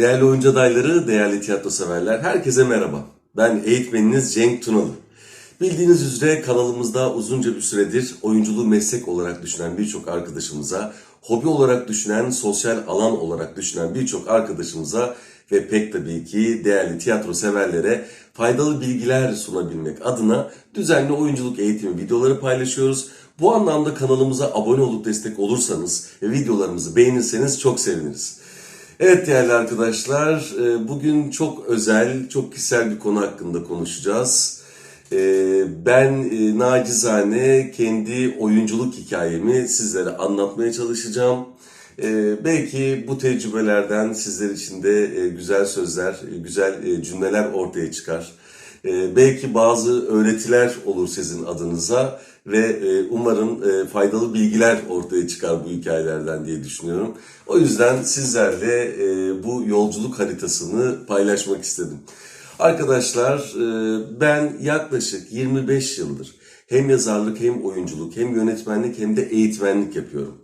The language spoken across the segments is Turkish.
Değerli oyuncu adayları, değerli tiyatro severler, herkese merhaba. Ben eğitmeniniz Cenk Tunalı. Bildiğiniz üzere kanalımızda uzunca bir süredir oyunculuğu meslek olarak düşünen birçok arkadaşımıza, hobi olarak düşünen, sosyal alan olarak düşünen birçok arkadaşımıza ve pek tabii ki değerli tiyatro severlere faydalı bilgiler sunabilmek adına düzenli oyunculuk eğitimi videoları paylaşıyoruz. Bu anlamda kanalımıza abone olup destek olursanız ve videolarımızı beğenirseniz çok seviniriz. Evet değerli arkadaşlar, e, bugün çok özel, çok kişisel bir konu hakkında konuşacağız. E, Ben e, nacizane kendi oyunculuk hikayemi sizlere anlatmaya çalışacağım. Belki bu tecrübelerden sizler için de güzel sözler, güzel cümleler ortaya çıkar. E, Belki bazı öğretiler olur sizin adınıza ve e, umarım e, faydalı bilgiler ortaya çıkar bu hikayelerden diye düşünüyorum. O yüzden sizlerle e, bu yolculuk haritasını paylaşmak istedim. Arkadaşlar ben yaklaşık 25 yıldır hem yazarlık hem oyunculuk hem yönetmenlik hem de eğitmenlik yapıyorum.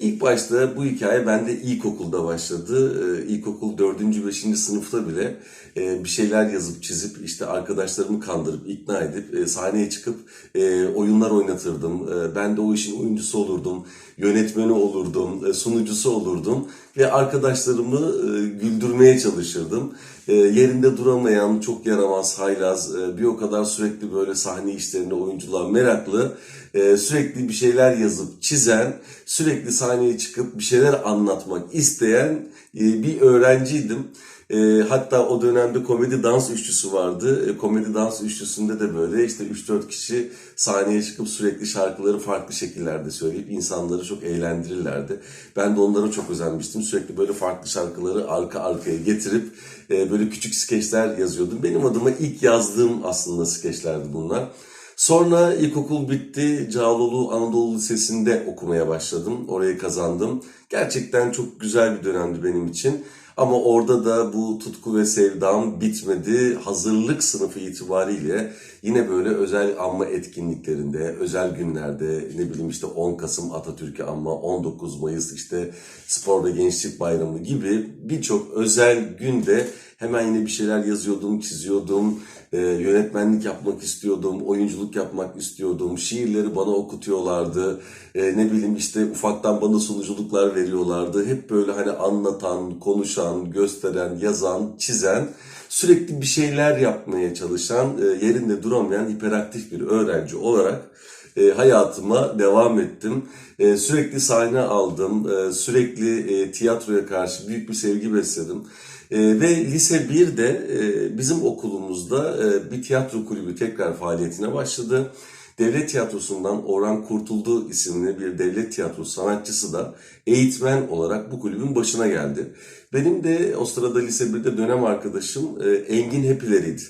İlk başta bu hikaye bende ilkokulda başladı. Ee, İlkokul 4. 5. sınıfta bile e, bir şeyler yazıp çizip işte arkadaşlarımı kandırıp ikna edip e, sahneye çıkıp e, oyunlar oynatırdım. Ben de o işin oyuncusu olurdum, yönetmeni olurdum, sunucusu olurdum ve arkadaşlarımı güldürmeye çalışırdım. E, Yerinde duramayan, çok yaramaz, haylaz, e, bir o kadar sürekli böyle sahne işlerine, oyunculuğa meraklı, e, sürekli bir şeyler yazıp çizen, sürekli sahneye çıkıp bir şeyler anlatmak isteyen e, bir öğrenciydim. E, hatta o dönemde komedi dans üçlüsü vardı. E, komedi dans üçlüsünde de böyle işte 3-4 kişi sahneye çıkıp sürekli şarkıları farklı şekillerde söyleyip insanları çok eğlendirirlerdi. Ben de onlara çok özenmiştim. Sürekli böyle farklı şarkıları arka arkaya getirip e, böyle küçük skeçler yazıyordum. Benim adıma ilk yazdığım aslında skeçlerdi bunlar. Sonra ilkokul bitti. Cağaloğlu Anadolu Lisesi'nde okumaya başladım. Orayı kazandım. Gerçekten çok güzel bir dönemdi benim için. Ama orada da bu tutku ve sevdam bitmedi. Hazırlık sınıfı itibariyle yine böyle özel anma etkinliklerinde, özel günlerde ne bileyim işte 10 Kasım Atatürk'ü anma, 19 Mayıs işte Spor ve Gençlik Bayramı gibi birçok özel günde hemen yine bir şeyler yazıyordum, çiziyordum, e, yönetmenlik yapmak istiyordum, oyunculuk yapmak istiyordum, şiirleri bana okutuyorlardı, E, ne bileyim işte ufaktan bana sunuculuklar veriyorlardı. Hep böyle hani anlatan, konuşan, gösteren, yazan, çizen, sürekli bir şeyler yapmaya çalışan, e, yerinde duramayan hiperaktif bir öğrenci olarak e, hayatıma devam ettim. E, sürekli sahne aldım, e, sürekli e, tiyatroya karşı büyük bir sevgi besledim. E, ve lise 1'de e, bizim okulumuzda e, bir tiyatro kulübü tekrar faaliyetine başladı. Devlet Tiyatrosu'ndan Orhan Kurtuldu isimli bir devlet tiyatrosu sanatçısı da eğitmen olarak bu kulübün başına geldi. Benim de o sırada lise 1'de dönem arkadaşım e, Engin Hepileriydi.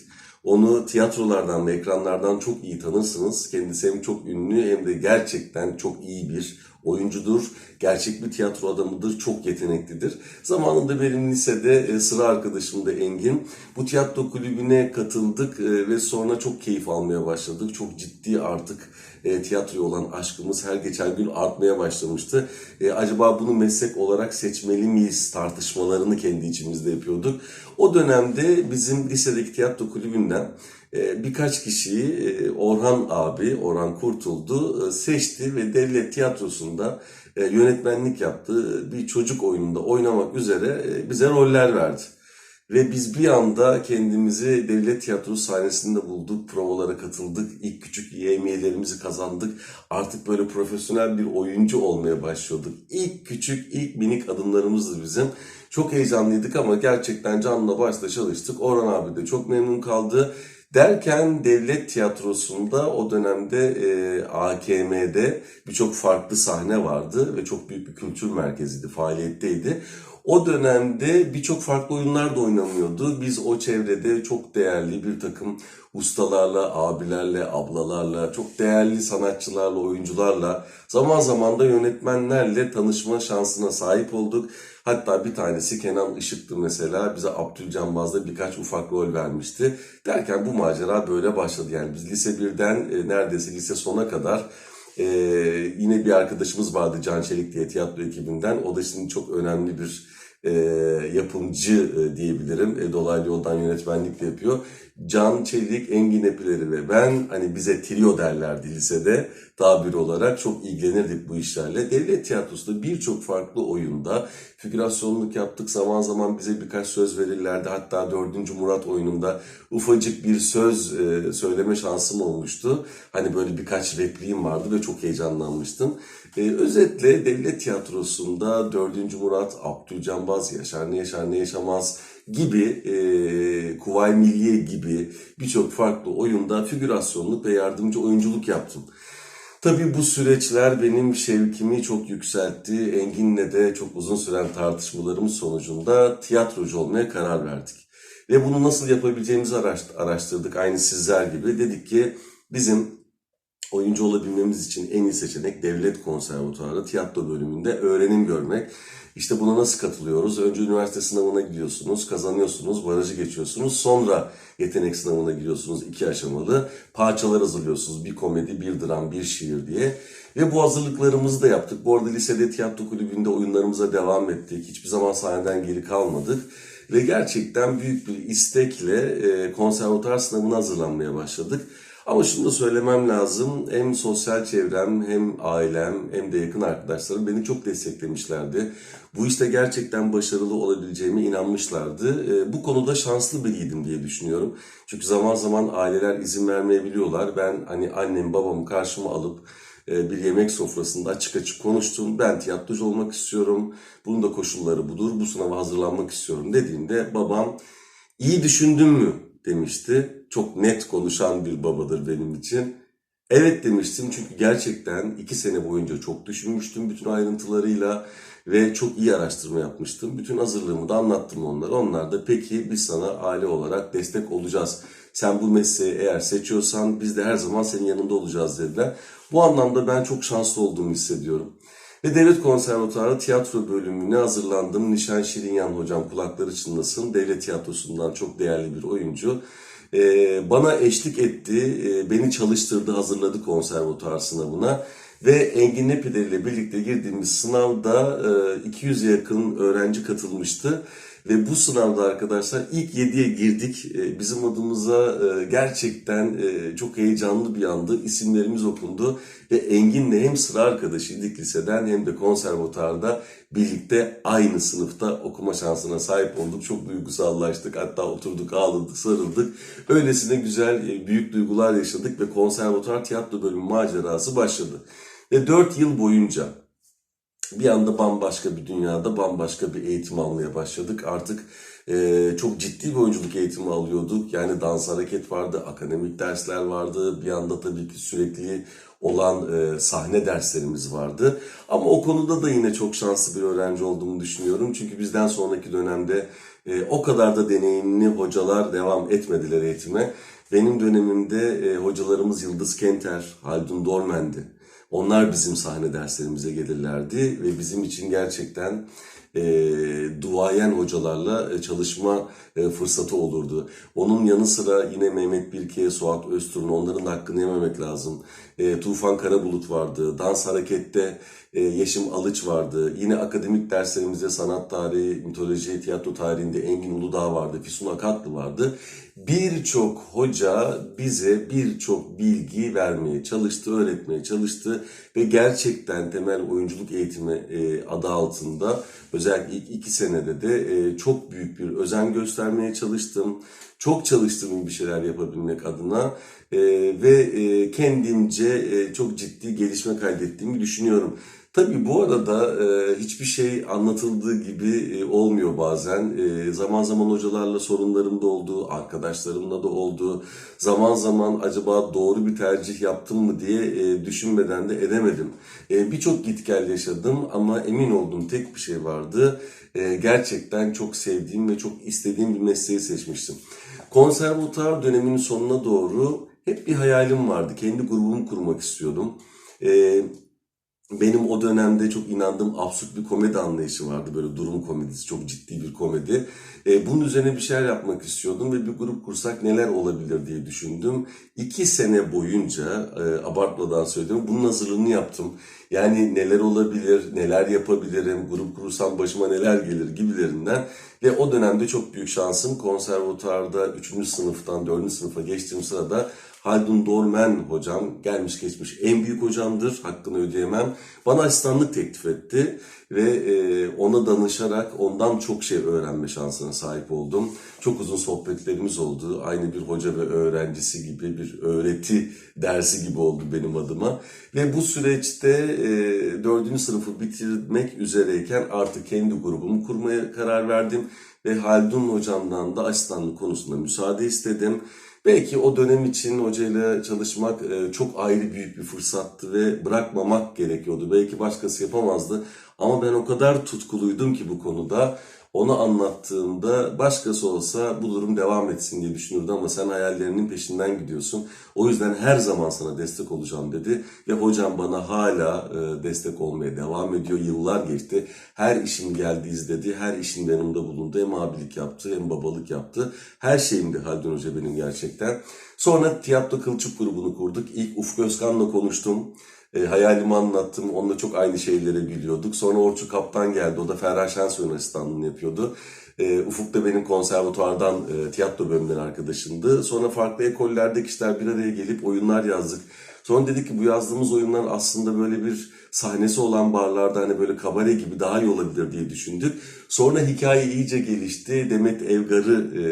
Onu tiyatrolardan ve ekranlardan çok iyi tanırsınız. Kendisi hem çok ünlü hem de gerçekten çok iyi bir oyuncudur. Gerçek bir tiyatro adamıdır. Çok yeteneklidir. Zamanında benim lisede e, sıra arkadaşım da Engin. Bu tiyatro kulübüne katıldık e, ve sonra çok keyif almaya başladık. Çok ciddi artık e, tiyatroya olan aşkımız her geçen gün artmaya başlamıştı. Acaba bunu meslek olarak seçmeli miyiz tartışmalarını kendi içimizde yapıyorduk. O dönemde bizim lisedeki tiyatro kulübünden birkaç kişiyi e, Orhan abi, Orhan Kurtuldu e, seçti ve devlet tiyatrosunda e, yönetmenlik yaptı. Bir çocuk oyununda oynamak üzere bize roller verdi. Ve biz bir anda kendimizi devlet tiyatrosu sahnesinde bulduk, provalara katıldık, ilk küçük yemeğlerimizi kazandık. Artık böyle profesyonel bir oyuncu olmaya başlıyorduk. İlk küçük, ilk minik adımlarımızdı bizim. Çok heyecanlıydık ama gerçekten canla başla çalıştık. Orhan abi de çok memnun kaldı. Derken devlet tiyatrosunda o dönemde e, AKM'de birçok farklı sahne vardı ve çok büyük bir kültür merkeziydi, faaliyetteydi. O dönemde birçok farklı oyunlar da oynanıyordu. Biz o çevrede çok değerli bir takım ustalarla, abilerle, ablalarla, çok değerli sanatçılarla, oyuncularla, zaman zaman da yönetmenlerle tanışma şansına sahip olduk. Hatta bir tanesi Kenan Işık'tı mesela. Bize Abdülcanbaz'da birkaç ufak rol vermişti. Derken bu macera böyle başladı. Yani biz lise 1'den e, neredeyse lise sona kadar e, yine bir arkadaşımız vardı Can Çelik diye tiyatro ekibinden. O da şimdi çok önemli bir e, yapımcı e, diyebilirim. E, dolaylı yoldan yönetmenlik de yapıyor. Can Çelik, Engin Epileri ve ben hani bize trio derlerdi lisede tabir olarak çok ilgilenirdik bu işlerle. Devlet tiyatrosunda birçok farklı oyunda figürasyonluk yaptık. Zaman zaman bize birkaç söz verirlerdi. Hatta 4. Murat oyununda ufacık bir söz e, söyleme şansım olmuştu. Hani böyle birkaç repliğim vardı ve çok heyecanlanmıştım. E, özetle devlet tiyatrosunda 4. Murat, Abdülcanbaz, Yaşar ne Yaşar ne Yaşamaz gibi e, Kuvayi Milliye gibi birçok farklı oyunda figürasyonluk ve yardımcı oyunculuk yaptım. Tabii bu süreçler benim şevkimi çok yükseltti. Engin'le de çok uzun süren tartışmalarımız sonucunda tiyatrocu olmaya karar verdik. Ve bunu nasıl yapabileceğimizi araş- araştırdık aynı sizler gibi. Dedik ki bizim oyuncu olabilmemiz için en iyi seçenek devlet konservatuarı tiyatro bölümünde öğrenim görmek. İşte buna nasıl katılıyoruz? Önce üniversite sınavına gidiyorsunuz, kazanıyorsunuz, barajı geçiyorsunuz. Sonra yetenek sınavına giriyorsunuz iki aşamalı. Parçalar hazırlıyorsunuz. Bir komedi, bir dram, bir şiir diye. Ve bu hazırlıklarımızı da yaptık. Bu arada lisede tiyatro kulübünde oyunlarımıza devam ettik. Hiçbir zaman sahneden geri kalmadık. Ve gerçekten büyük bir istekle e, konservatuar sınavına hazırlanmaya başladık. Ama şunu da söylemem lazım. Hem sosyal çevrem, hem ailem, hem de yakın arkadaşlarım beni çok desteklemişlerdi. Bu işte gerçekten başarılı olabileceğime inanmışlardı. E, Bu konuda şanslı biriydim diye düşünüyorum. Çünkü zaman zaman aileler izin vermeyebiliyorlar. Ben hani annem babamı karşıma alıp e, bir yemek sofrasında açık açık konuştum. Ben tiyatrocu olmak istiyorum. Bunun da koşulları budur. Bu sınava hazırlanmak istiyorum dediğimde babam iyi düşündün mü demişti. Çok net konuşan bir babadır benim için. Evet demiştim çünkü gerçekten iki sene boyunca çok düşünmüştüm bütün ayrıntılarıyla ve çok iyi araştırma yapmıştım. Bütün hazırlığımı da anlattım onlara. Onlar da peki biz sana aile olarak destek olacağız. Sen bu mesleği eğer seçiyorsan biz de her zaman senin yanında olacağız dediler. Bu anlamda ben çok şanslı olduğumu hissediyorum. Ve Devlet Konservatuarı tiyatro bölümüne hazırlandım. Nişan Şirinyan hocam kulakları çınlasın. Devlet tiyatrosundan çok değerli bir oyuncu. Ee, bana eşlik etti, e, beni çalıştırdı, hazırladı konservatuar sınavına. Ve Engin Nepidel ile birlikte girdiğimiz sınavda e, 200'e yakın öğrenci katılmıştı. Ve bu sınavda arkadaşlar ilk 7'ye girdik. E, Bizim adımıza e, gerçekten e, çok heyecanlı bir andı. İsimlerimiz okundu. Ve Engin'le hem sıra arkadaşıydık liseden hem de konservatuarda birlikte aynı sınıfta okuma şansına sahip olduk. Çok duygusallaştık. Hatta oturduk, ağladık, sarıldık. Öylesine güzel, e, büyük duygular yaşadık ve konservatuar tiyatro bölümü macerası başladı. Ve 4 yıl boyunca bir anda bambaşka bir dünyada bambaşka bir eğitim almaya başladık. Artık e, çok ciddi bir oyunculuk eğitimi alıyorduk. Yani dans hareket vardı, akademik dersler vardı. Bir anda tabii ki sürekli olan e, sahne derslerimiz vardı. Ama o konuda da yine çok şanslı bir öğrenci olduğumu düşünüyorum. Çünkü bizden sonraki dönemde e, o kadar da deneyimli hocalar devam etmediler eğitime. Benim dönemimde e, hocalarımız Yıldız Kenter, Haldun Dormen'di. Onlar bizim sahne derslerimize gelirlerdi ve bizim için gerçekten e, duayen hocalarla e, çalışma e, fırsatı olurdu. Onun yanı sıra yine Mehmet Birke, Suat Özturn onların da hakkını yememek lazım. E, Tufan Karabulut vardı. Dans Hareket'te e, Yeşim Alıç vardı. Yine akademik derslerimizde sanat tarihi, mitoloji, tiyatro tarihinde Engin Uludağ vardı. Füsun Akatlı vardı. Birçok hoca bize birçok bilgi vermeye çalıştı, öğretmeye çalıştı ve gerçekten temel oyunculuk eğitimi e, adı altında özellikle ilk iki senede de e, çok büyük bir özen göstermeye çalıştım. Çok çalıştım bir şeyler yapabilmek adına e, ve kendimce çok ciddi gelişme kaydettiğimi düşünüyorum. Tabii bu arada e, hiçbir şey anlatıldığı gibi e, olmuyor bazen. E, zaman zaman hocalarla sorunlarım da oldu, arkadaşlarımla da oldu. Zaman zaman acaba doğru bir tercih yaptım mı diye e, düşünmeden de edemedim. E, Birçok git gel yaşadım ama emin olduğum tek bir şey vardı. E, gerçekten çok sevdiğim ve çok istediğim bir mesleği seçmiştim. Konservatuar döneminin sonuna doğru hep bir hayalim vardı. Kendi grubumu kurmak istiyordum. E, benim o dönemde çok inandığım absürt bir komedi anlayışı vardı. Böyle durum komedisi, çok ciddi bir komedi. E, bunun üzerine bir şeyler yapmak istiyordum ve bir grup kursak neler olabilir diye düşündüm. İki sene boyunca, e, abartmadan söylüyorum, bunun hazırlığını yaptım. Yani neler olabilir, neler yapabilirim, grup kurursam başıma neler gelir gibilerinden. Ve o dönemde çok büyük şansım konservatuarda 3. sınıftan 4. sınıfa geçtiğim sırada Haldun Dormen hocam gelmiş geçmiş en büyük hocamdır. Hakkını ödeyemem. Bana asistanlık teklif etti ve e, ona danışarak ondan çok şey öğrenme şansına sahip oldum. Çok uzun sohbetlerimiz oldu. Aynı bir hoca ve öğrencisi gibi bir öğreti dersi gibi oldu benim adıma. Ve bu süreçte e, 4. sınıfı bitirmek üzereyken artık kendi grubumu kurmaya karar verdim. Ve Haldun hocamdan da asistanlık konusunda müsaade istedim. Belki o dönem için hocayla çalışmak e, çok ayrı büyük bir fırsattı ve bırakmamak gerekiyordu. Belki başkası yapamazdı ama ben o kadar tutkuluydum ki bu konuda. Onu anlattığımda başkası olsa bu durum devam etsin diye düşünürdü ama sen hayallerinin peşinden gidiyorsun. O yüzden her zaman sana destek olacağım dedi ve hocam bana hala e, destek olmaya devam ediyor. Yıllar geçti. Her işim geldi izledi. Her işin yanımda bulundu. Hem abilik yaptı hem babalık yaptı. Her şeyimdi Haldun Hoca benim gerçekten. Sonra tiyatro kılçık grubunu kurduk. İlk Ufuk Özkan'la konuştum. E, hayalimi anlattım. Onunla çok aynı şeylere gülüyorduk. Sonra Orçu Kaptan geldi. O da Ferhan Şensoy'un asistanlığını yapıyordu. E, Ufuk da benim konservatuvardan e, tiyatro bölümünden arkadaşımdı. Sonra farklı ekollerde kişiler bir araya gelip oyunlar yazdık. Sonra dedik ki bu yazdığımız oyunlar aslında böyle bir sahnesi olan barlarda hani böyle kabare gibi daha iyi olabilir diye düşündük. Sonra hikaye iyice gelişti. Demet Evgar'ı e,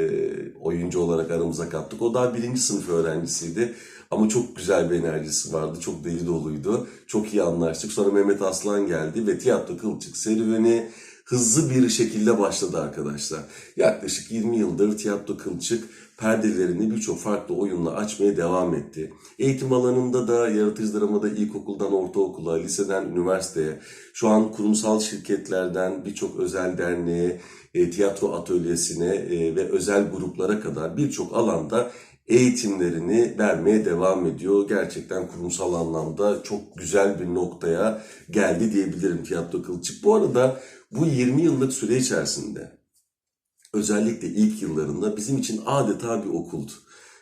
oyuncu olarak aramıza kattık. O daha birinci sınıf öğrencisiydi. Ama çok güzel bir enerjisi vardı. Çok deli doluydu. Çok iyi anlaştık. Sonra Mehmet Aslan geldi ve tiyatro kılçık serüveni hızlı bir şekilde başladı arkadaşlar. Yaklaşık 20 yıldır tiyatro kılçık perdelerini birçok farklı oyunla açmaya devam etti. Eğitim alanında da yaratıcı dramada ilkokuldan ortaokula, liseden üniversiteye, şu an kurumsal şirketlerden birçok özel derneğe, e, tiyatro atölyesine e, ve özel gruplara kadar birçok alanda eğitimlerini vermeye devam ediyor. Gerçekten kurumsal anlamda çok güzel bir noktaya geldi diyebilirim tiyatro kılçık. Bu arada bu 20 yıllık süre içerisinde özellikle ilk yıllarında bizim için adeta bir okuldu.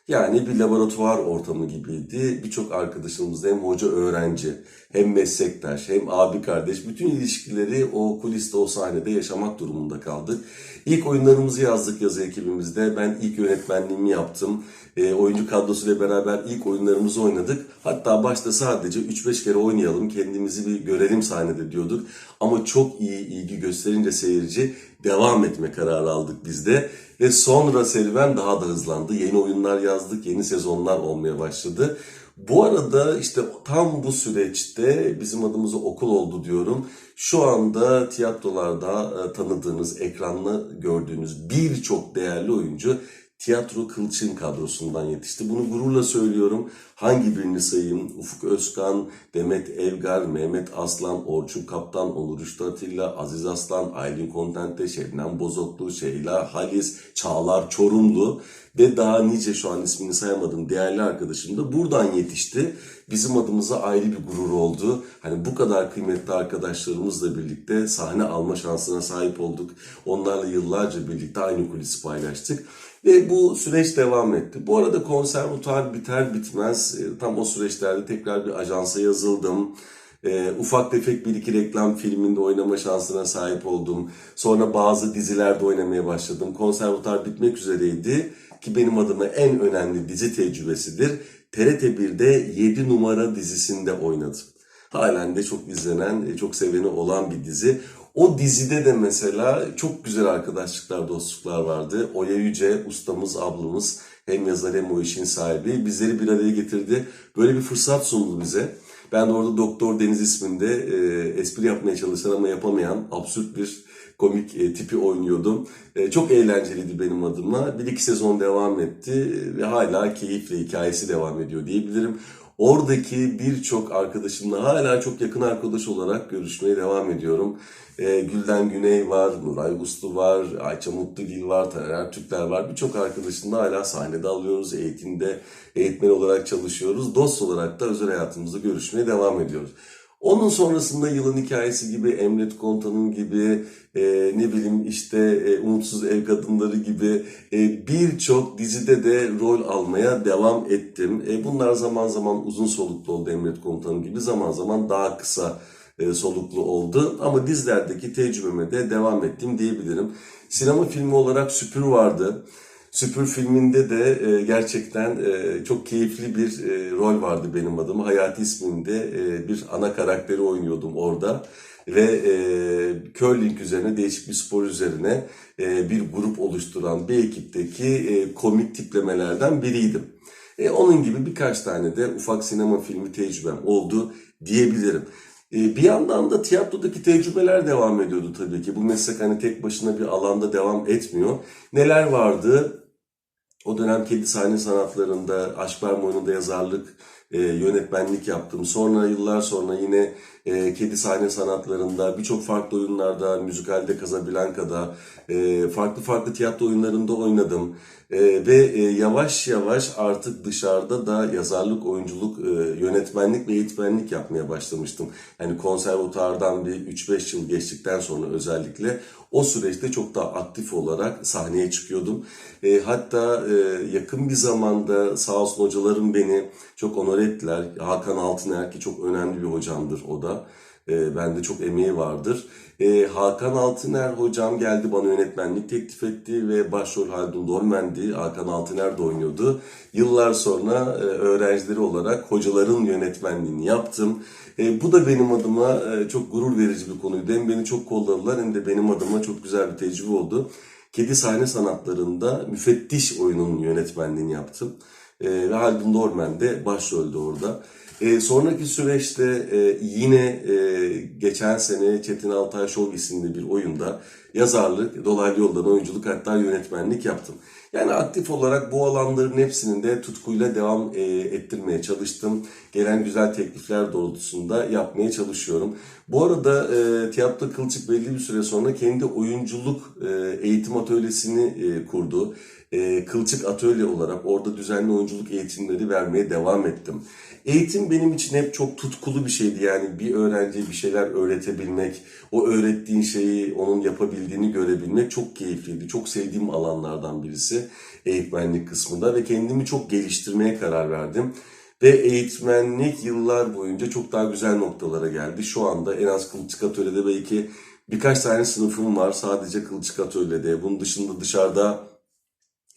Yani bir laboratuvar ortamı gibiydi. Birçok arkadaşımız hem hoca öğrenci hem meslektaş hem abi kardeş bütün ilişkileri o kuliste o sahnede yaşamak durumunda kaldık. İlk oyunlarımızı yazdık yazı ekibimizde. Ben ilk yönetmenliğimi yaptım. E, oyuncu kadrosuyla beraber ilk oyunlarımızı oynadık. Hatta başta sadece 3-5 kere oynayalım kendimizi bir görelim sahnede diyorduk. Ama çok iyi ilgi gösterince seyirci devam etme kararı aldık biz de. Ve sonra serüven daha da hızlandı. Yeni oyunlar yazdık, yeni sezonlar olmaya başladı. Bu arada işte tam bu süreçte bizim adımıza okul oldu diyorum. Şu anda tiyatrolarda e, tanıdığınız, ekranla gördüğünüz birçok değerli oyuncu tiyatro Kılçın kadrosundan yetişti. Bunu gururla söylüyorum. Hangi birini sayayım? Ufuk Özkan, Demet Evgar, Mehmet Aslan, Orçun Kaptan, Onur Rüştü Atilla, Aziz Aslan, Aylin Kontente, Şebnem Bozoklu, Şeyla Halis, Çağlar Çorumlu ve daha nice şu an ismini sayamadığım değerli arkadaşım da buradan yetişti. Bizim adımıza ayrı bir gurur oldu. Hani bu kadar kıymetli arkadaşlarımızla birlikte sahne alma şansına sahip olduk. Onlarla yıllarca birlikte aynı kulisi paylaştık. Ve bu süreç devam etti. Bu arada konservatuar biter bitmez e, tam o süreçlerde tekrar bir ajansa yazıldım. E, ufak tefek bir iki reklam filminde oynama şansına sahip oldum. Sonra bazı dizilerde oynamaya başladım. Konservatuar bitmek üzereydi ki benim adıma en önemli dizi tecrübesidir. TRT 1'de 7 numara dizisinde oynadım. Halen de çok izlenen, e, çok seveni olan bir dizi. O dizide de mesela çok güzel arkadaşlıklar, dostluklar vardı. Oya Yüce, ustamız, ablamız hem yazar hem o işin sahibi bizleri bir araya getirdi. Böyle bir fırsat sundu bize. Ben de orada Doktor Deniz isminde e, espri yapmaya çalışan ama yapamayan absürt bir komik e, tipi oynuyordum. E, çok eğlenceliydi benim adıma. Bir iki sezon devam etti ve hala keyifli hikayesi devam ediyor diyebilirim. Oradaki birçok arkadaşımla hala çok yakın arkadaş olarak görüşmeye devam ediyorum. E, Gülden Güney var, Nuray Uslu var, Ayça Mutlugil var, Taner Türkler var. Birçok arkadaşımla hala sahnede alıyoruz, eğitimde eğitmen olarak çalışıyoruz. Dost olarak da özel hayatımızda görüşmeye devam ediyoruz. Onun sonrasında yılın hikayesi gibi, Emret Komutan'ın gibi, e, ne bileyim işte e, Umutsuz Ev Kadınları gibi e, birçok dizide de rol almaya devam ettim. E, bunlar zaman zaman uzun soluklu oldu Emret Komutan'ın gibi, zaman zaman daha kısa e, soluklu oldu. Ama dizilerdeki tecrübeme de devam ettim diyebilirim. Sinema filmi olarak Süpür vardı. Süpür filminde de e, gerçekten e, çok keyifli bir e, rol vardı benim adıma. Hayati isminde e, bir ana karakteri oynuyordum orada. Ve e, curling üzerine, değişik bir spor üzerine e, bir grup oluşturan bir ekipteki e, komik tiplemelerden biriydim. E, onun gibi birkaç tane de ufak sinema filmi tecrübem oldu diyebilirim. E, bir yandan da tiyatrodaki tecrübeler devam ediyordu tabii ki. Bu meslek hani tek başına bir alanda devam etmiyor. Neler vardı? O dönem kedi sahne sanatlarında, Aşk Moynu'nda yazarlık, e, yönetmenlik yaptım. Sonra yıllar sonra yine e, kedi sahne sanatlarında, birçok farklı oyunlarda, müzikalde Casablanca'da, e, farklı farklı tiyatro oyunlarında oynadım. E, ve e, yavaş yavaş artık dışarıda da yazarlık, oyunculuk, e, yönetmenlik ve eğitmenlik yapmaya başlamıştım. Yani konservatuardan bir 3-5 yıl geçtikten sonra özellikle o süreçte çok daha aktif olarak sahneye çıkıyordum. E, hatta e, yakın bir zamanda sağ olsun hocalarım beni çok onore ettiler. Hakan Altıner ki çok önemli bir hocamdır o da. E, bende çok emeği vardır. E, Hakan Altıner hocam geldi bana yönetmenlik teklif etti ve başrol Haldun Dormen'di. Hakan Altıner de oynuyordu. Yıllar sonra e, öğrencileri olarak hocaların yönetmenliğini yaptım. E, bu da benim adıma e, çok gurur verici bir konuydu. Hem beni çok kolladılar hem de benim adıma çok güzel bir tecrübe oldu. Kedi sahne sanatlarında müfettiş oyunun yönetmenliğini yaptım. E, ve Haldun Dormen de başroldü orada. E, sonraki süreçte e, yine e, geçen sene Çetin Altay Show isimli bir oyunda yazarlık, dolaylı yoldan oyunculuk hatta yönetmenlik yaptım. Yani aktif olarak bu alanların hepsinin de tutkuyla devam e, ettirmeye çalıştım. Gelen güzel teklifler doğrultusunda yapmaya çalışıyorum. Bu arada e, Tiyatro Kılçık belli bir süre sonra kendi oyunculuk e, eğitim atölyesini e, kurdu. E, Kılçık Atölye olarak orada düzenli oyunculuk eğitimleri vermeye devam ettim. Eğitim benim için hep çok tutkulu bir şeydi. Yani bir öğrenciye bir şeyler öğretebilmek, o öğrettiğin şeyi onun yapabildiğini görebilmek çok keyifliydi. Çok sevdiğim alanlardan birisi eğitmenlik kısmında ve kendimi çok geliştirmeye karar verdim. Ve eğitmenlik yıllar boyunca çok daha güzel noktalara geldi. Şu anda en az Kılçık Atölye'de belki birkaç tane sınıfım var sadece Kılçık Atölye'de. Bunun dışında dışarıda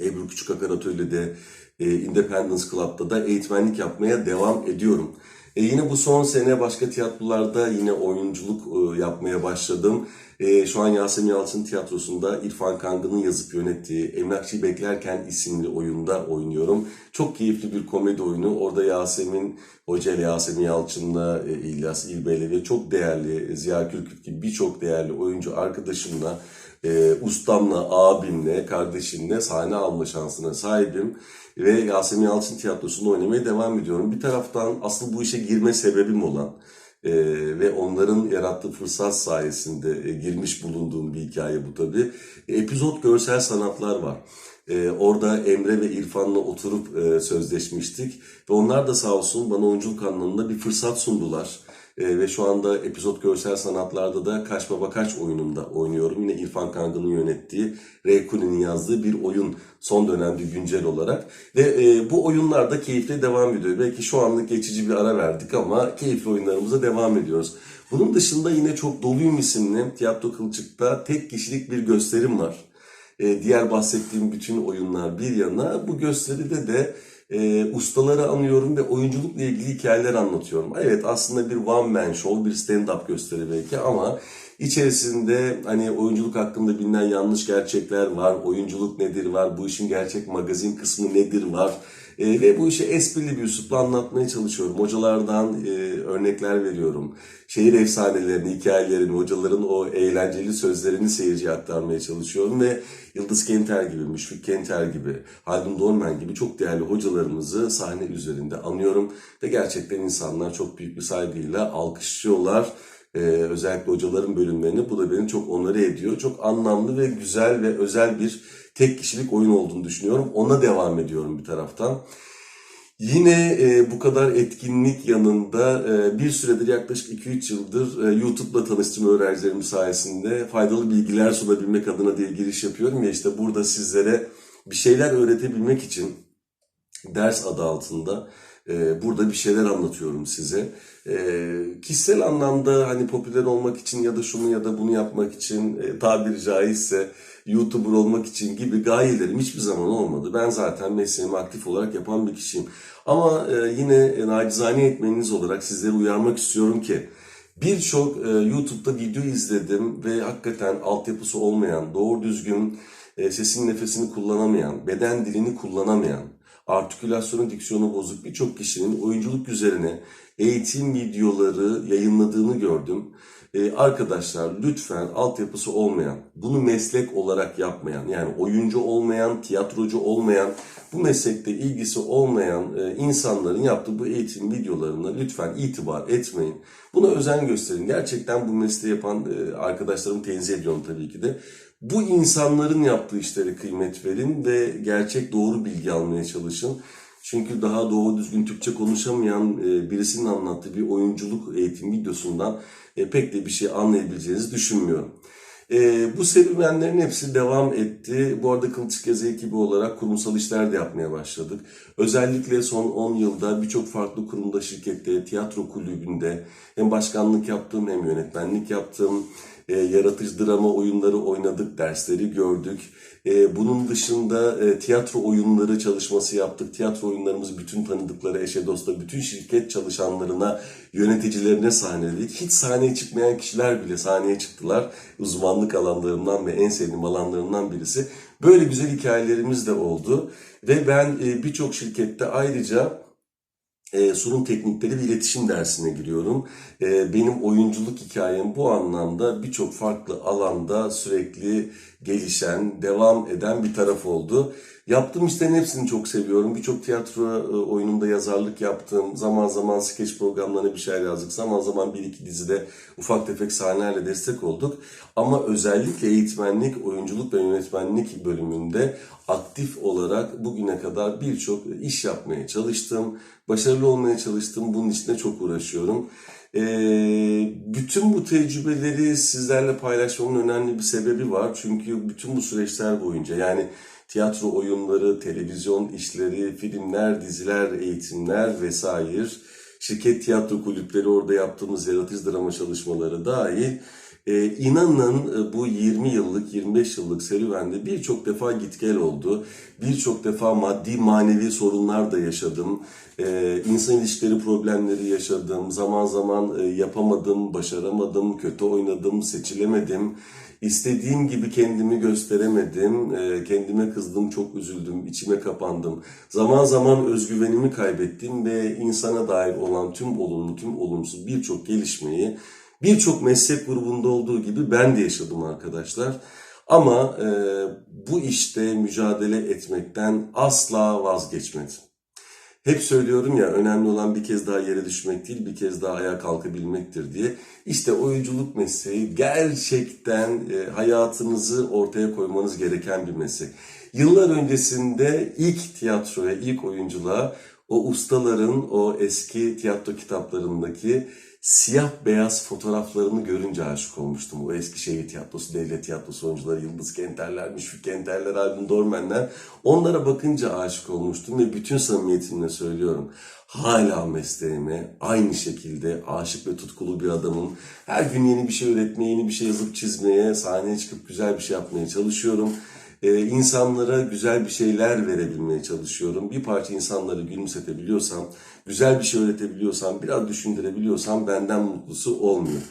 Ebru Küçükakar Atölye'de, e, Independence Club'da da eğitmenlik yapmaya devam ediyorum. E, yine bu son sene başka tiyatrolarda yine oyunculuk e, yapmaya başladım. E, şu an Yasemin Yalçın Tiyatrosu'nda İrfan Kangı'nın yazıp yönettiği Emlakçı Beklerken isimli oyunda oynuyorum. Çok keyifli bir komedi oyunu. Orada Yasemin Hoca ile Yasemin Yalçın'la e, İlyas İlbey'le ve çok değerli Ziya Kürküt gibi birçok değerli oyuncu arkadaşımla e, ustamla, abimle, kardeşimle sahne alma şansına sahibim. Ve Yasemin Yalçın Tiyatrosu'nda oynamaya devam ediyorum. Bir taraftan aslında bu işe girme sebebim olan e, ve onların yarattığı fırsat sayesinde e, girmiş bulunduğum bir hikaye bu tabii. E, epizod görsel sanatlar var. E, orada Emre ve İrfan'la oturup e, sözleşmiştik. Ve onlar da sağ olsun bana oyunculuk anlamında bir fırsat sundular. E, ve şu anda epizod görsel sanatlarda da Kaç Baba Kaç oyununda oynuyorum. Yine İrfan Kangı'nın yönettiği, Ray Cooney'nin yazdığı bir oyun son dönemde güncel olarak. Ve e, bu oyunlar da keyifle devam ediyor. Belki şu anlık geçici bir ara verdik ama keyifli oyunlarımıza devam ediyoruz. Bunun dışında yine çok doluyum isimli Tiyatro Kılçık'ta tek kişilik bir gösterim var. E, diğer bahsettiğim bütün oyunlar bir yana bu gösteride de e, ustaları anıyorum ve oyunculukla ilgili hikayeler anlatıyorum. Evet aslında bir one man show, bir stand-up gösteri belki ama içerisinde hani oyunculuk hakkında bilinen yanlış gerçekler var, oyunculuk nedir var, bu işin gerçek magazin kısmı nedir var. E, ve bu işi esprili bir üslupla anlatmaya çalışıyorum. Hocalardan e, örnekler veriyorum. Şehir efsanelerini, hikayelerini, hocaların o eğlenceli sözlerini seyirciye aktarmaya çalışıyorum. Ve Yıldız Kenter gibi, Müşfik Kenter gibi, Haldun Dorman gibi çok değerli hocalarımızı sahne üzerinde anıyorum. Ve gerçekten insanlar çok büyük bir saygıyla alkışlıyorlar. Ee, özellikle hocaların bölümlerini. Bu da beni çok onore ediyor. Çok anlamlı ve güzel ve özel bir tek kişilik oyun olduğunu düşünüyorum. Ona devam ediyorum bir taraftan. Yine e, bu kadar etkinlik yanında e, bir süredir yaklaşık 2-3 yıldır e, YouTube'la tanıştığım öğrencilerim sayesinde faydalı bilgiler sunabilmek adına diye giriş yapıyorum ya işte burada sizlere bir şeyler öğretebilmek için ders adı altında e, burada bir şeyler anlatıyorum size. E, kişisel anlamda hani popüler olmak için ya da şunu ya da bunu yapmak için e, tabiri caizse YouTuber olmak için gibi gayelerim hiçbir zaman olmadı. Ben zaten mesleğimi aktif olarak yapan bir kişiyim. Ama e, yine e, nacizane eğitmeniniz olarak sizleri uyarmak istiyorum ki birçok e, YouTube'da video izledim ve hakikaten altyapısı olmayan, doğru düzgün e, sesin nefesini kullanamayan, beden dilini kullanamayan, artikülasyonu, diksiyonu bozuk birçok kişinin oyunculuk üzerine eğitim videoları yayınladığını gördüm. Ee, arkadaşlar lütfen altyapısı olmayan, bunu meslek olarak yapmayan, yani oyuncu olmayan, tiyatrocu olmayan, bu meslekte ilgisi olmayan e, insanların yaptığı bu eğitim videolarına lütfen itibar etmeyin. Buna özen gösterin. Gerçekten bu mesleği yapan e, arkadaşlarımı tenzih ediyorum tabii ki de. Bu insanların yaptığı işlere kıymet verin ve gerçek doğru bilgi almaya çalışın. Çünkü daha doğru düzgün Türkçe konuşamayan e, birisinin anlattığı bir oyunculuk eğitim videosundan e, pek de bir şey anlayabileceğinizi düşünmüyorum. E, bu serüvenlerin hepsi devam etti. Bu arada Kılçık Yazı ekibi olarak kurumsal işler de yapmaya başladık. Özellikle son 10 yılda birçok farklı kurumda, şirkette, tiyatro kulübünde hem başkanlık yaptım hem yönetmenlik yaptım. E, yaratıcı drama oyunları oynadık, dersleri gördük. E, bunun dışında e, tiyatro oyunları çalışması yaptık. Tiyatro oyunlarımızı bütün tanıdıkları eşe dosta, bütün şirket çalışanlarına, yöneticilerine sahneledik. Hiç sahneye çıkmayan kişiler bile sahneye çıktılar. Uzmanlık alanlarımdan ve en sevdiğim alanlarımdan birisi. Böyle güzel hikayelerimiz de oldu. Ve ben e, birçok şirkette ayrıca e, sunum teknikleri ve iletişim dersine giriyorum. E, benim oyunculuk hikayem bu anlamda birçok farklı alanda sürekli gelişen, devam eden bir taraf oldu. Yaptığım işlerin hepsini çok seviyorum. Birçok tiyatro e, oyununda yazarlık yaptım. Zaman zaman skeç programlarına bir şeyler yazdık. Zaman zaman bir iki dizide ufak tefek sahnelerle destek olduk. Ama özellikle eğitmenlik, oyunculuk ve yönetmenlik bölümünde aktif olarak bugüne kadar birçok iş yapmaya çalıştım. Başarılı olmaya çalıştım. Bunun için de çok uğraşıyorum. Ee, bütün bu tecrübeleri sizlerle paylaşmamın önemli bir sebebi var. Çünkü bütün bu süreçler boyunca yani tiyatro oyunları, televizyon işleri, filmler, diziler, eğitimler vesaire, şirket tiyatro kulüpleri orada yaptığımız yaratıcı drama çalışmaları dahil e, inanın bu 20 yıllık, 25 yıllık serüvende birçok defa git gel oldu. Birçok defa maddi manevi sorunlar da yaşadım. E, insan ilişkileri problemleri yaşadım. Zaman zaman e, yapamadım, başaramadım, kötü oynadım, seçilemedim. İstediğim gibi kendimi gösteremedim. E, kendime kızdım, çok üzüldüm, içime kapandım. Zaman zaman özgüvenimi kaybettim ve insana dair olan tüm olumlu, tüm olumsuz birçok gelişmeyi birçok meslek grubunda olduğu gibi ben de yaşadım arkadaşlar. Ama e, bu işte mücadele etmekten asla vazgeçmedim. Hep söylüyorum ya önemli olan bir kez daha yere düşmek değil bir kez daha ayağa kalkabilmektir diye. İşte oyunculuk mesleği gerçekten e, hayatınızı ortaya koymanız gereken bir meslek. Yıllar öncesinde ilk tiyatroya, ilk oyunculuğa o ustaların o eski tiyatro kitaplarındaki siyah beyaz fotoğraflarını görünce aşık olmuştum. O Eskişehir Tiyatrosu, Devlet Tiyatrosu oyuncuları, Yıldız Kenterler, Müşfik Kenterler, Albin Dormenler. Onlara bakınca aşık olmuştum ve bütün samimiyetimle söylüyorum. Hala mesleğime aynı şekilde aşık ve tutkulu bir adamım. Her gün yeni bir şey üretmeye, yeni bir şey yazıp çizmeye, sahneye çıkıp güzel bir şey yapmaya çalışıyorum e, insanlara güzel bir şeyler verebilmeye çalışıyorum. Bir parça insanları gülümsetebiliyorsam, güzel bir şey öğretebiliyorsam, biraz düşündürebiliyorsam benden mutlusu olmuyor.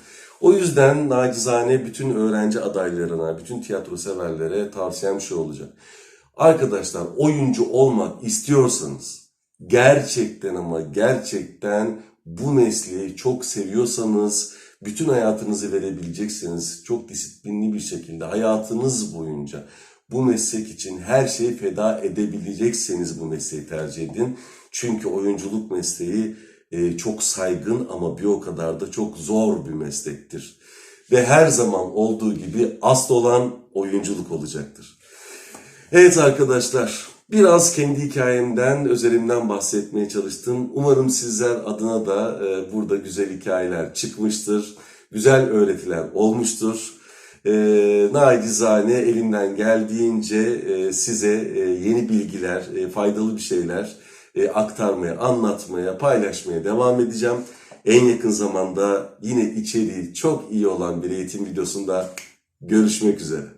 O yüzden nacizane bütün öğrenci adaylarına, bütün tiyatro severlere tavsiyem şu olacak. Arkadaşlar oyuncu olmak istiyorsanız gerçekten ama gerçekten bu mesleği çok seviyorsanız bütün hayatınızı verebileceksiniz. Çok disiplinli bir şekilde hayatınız boyunca bu meslek için her şeyi feda edebilecekseniz bu mesleği tercih edin. Çünkü oyunculuk mesleği e, çok saygın ama bir o kadar da çok zor bir meslektir. Ve her zaman olduğu gibi asıl olan oyunculuk olacaktır. Evet arkadaşlar, Biraz kendi hikayemden, özelimden bahsetmeye çalıştım. Umarım sizler adına da e, burada güzel hikayeler çıkmıştır. Güzel öğretiler olmuştur. E, naçizane elimden geldiğince e, size e, yeni bilgiler, e, faydalı bir şeyler e, aktarmaya, anlatmaya, paylaşmaya devam edeceğim. En yakın zamanda yine içeriği çok iyi olan bir eğitim videosunda görüşmek üzere.